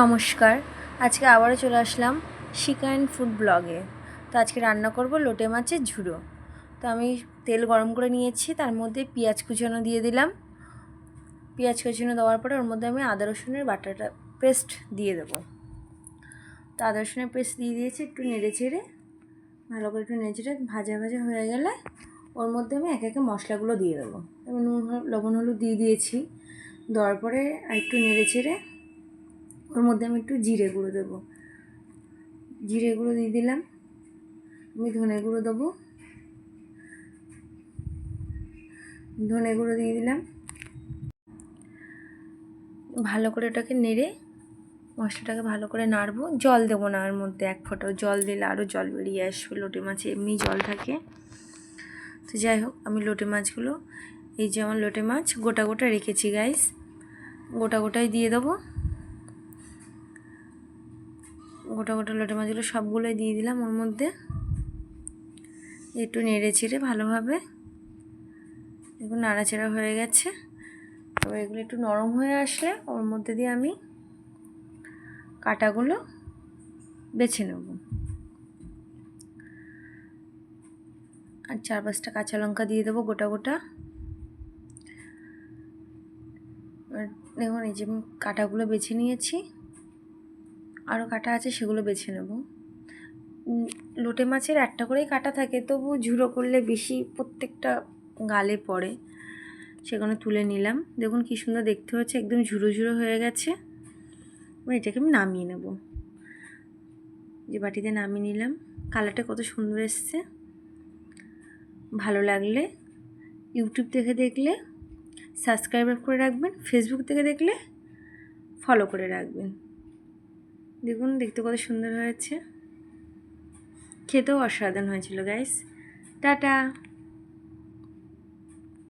নমস্কার। আজকে আবারও চলে আসলাম শিকা অ্যান্ড ফুড ব্লগে। তো আজকে রান্না করব লোটে মাছের ঝুড়ো। তো আমি তেল গরম করে নিয়েছি, তার মধ্যে পেঁয়াজ কুচানো দিয়ে দিলাম। পেঁয়াজ কুচানো দেওয়ার পরে ওর মধ্যে আমি আদা রসুনের বাটাটা পেস্ট দিয়ে দেবো। তো আদা রসুনের পেস্ট দিয়ে দিয়েছি, একটু নেড়ে চেড়ে, ভালো করে একটু নেড়ে চেড়ে ভাজা ভাজা হয়ে গেলে ওর মধ্যে আমি এক একে মশলাগুলো দিয়ে দেবো। আমি নুন, লবণ, হলুদ দিয়ে দিয়েছি। দেওয়ার পরে একটু নেড়ে চেড়ে ওর মধ্যে আমি একটু জিরে গুঁড়ো দেবো। জিরে গুঁড়ো দিয়ে দিলাম। আমি ধনে গুঁড়ো দেবো। ধনে গুঁড়ো দিয়ে দিলাম। ভালো করে ওটাকে নেড়ে মশলাটাকে ভালো করে নাড়বো। জল দেবো না এর মধ্যে এক ফোঁটাও। জল দিলে আরও জল বেরিয়ে আসবে। লোটে মাছে এমনি জল থাকে। তো যাই হোক, আমি লোটে মাছগুলো, এই যে আমার লোটে মাছ, গোটা গোটা রেখেছি গাইস গোটা গোটাই দিয়ে দেবো। গোটা গোটা লোটে মাছগুলো সবগুলোই দিয়ে দিলাম ওর মধ্যে। একটু নেড়ে চেড়ে ভালোভাবে। দেখুন নাড়াচাড়া হয়ে গেছে। এবার এগুলো একটু নরম হয়ে আসলে ওর মধ্যে দিয়ে আমি কাটাগুলো বেছে নেব। আর চার পাঁচটা কাঁচা লঙ্কা দিয়ে দেবো গোটা গোটা। দেখুন এই যে কাটাগুলো বেছে নিয়েছি। আরও কাটা আছে, সেগুলো বেছে নেব। লোটে মাছের একটা করেই কাটা থাকে, তবু ঝুড়ো করলে বেশি প্রত্যেকটা গালে পড়ে। সেখানে তুলে নিলাম। দেখুন কী সুন্দর দেখতে হচ্ছে একদম ঝুড়ো ঝুড়ো হয়ে গেছে। এটাকে আমি নামিয়ে নেব। যে বাটিতে নামিয়ে নিলাম। কালারটা কত সুন্দর এসছে। ভালো লাগলে ইউটিউব থেকে দেখলে, সাবস্ক্রাইব করে রাখবেন, ফেসবুক থেকে দেখলে, ফলো করে রাখবেন। দেখুন দেখতে কত সুন্দর হয়েছে। খেতেও অসাধারণ হয়েছিল গাইস টাটা!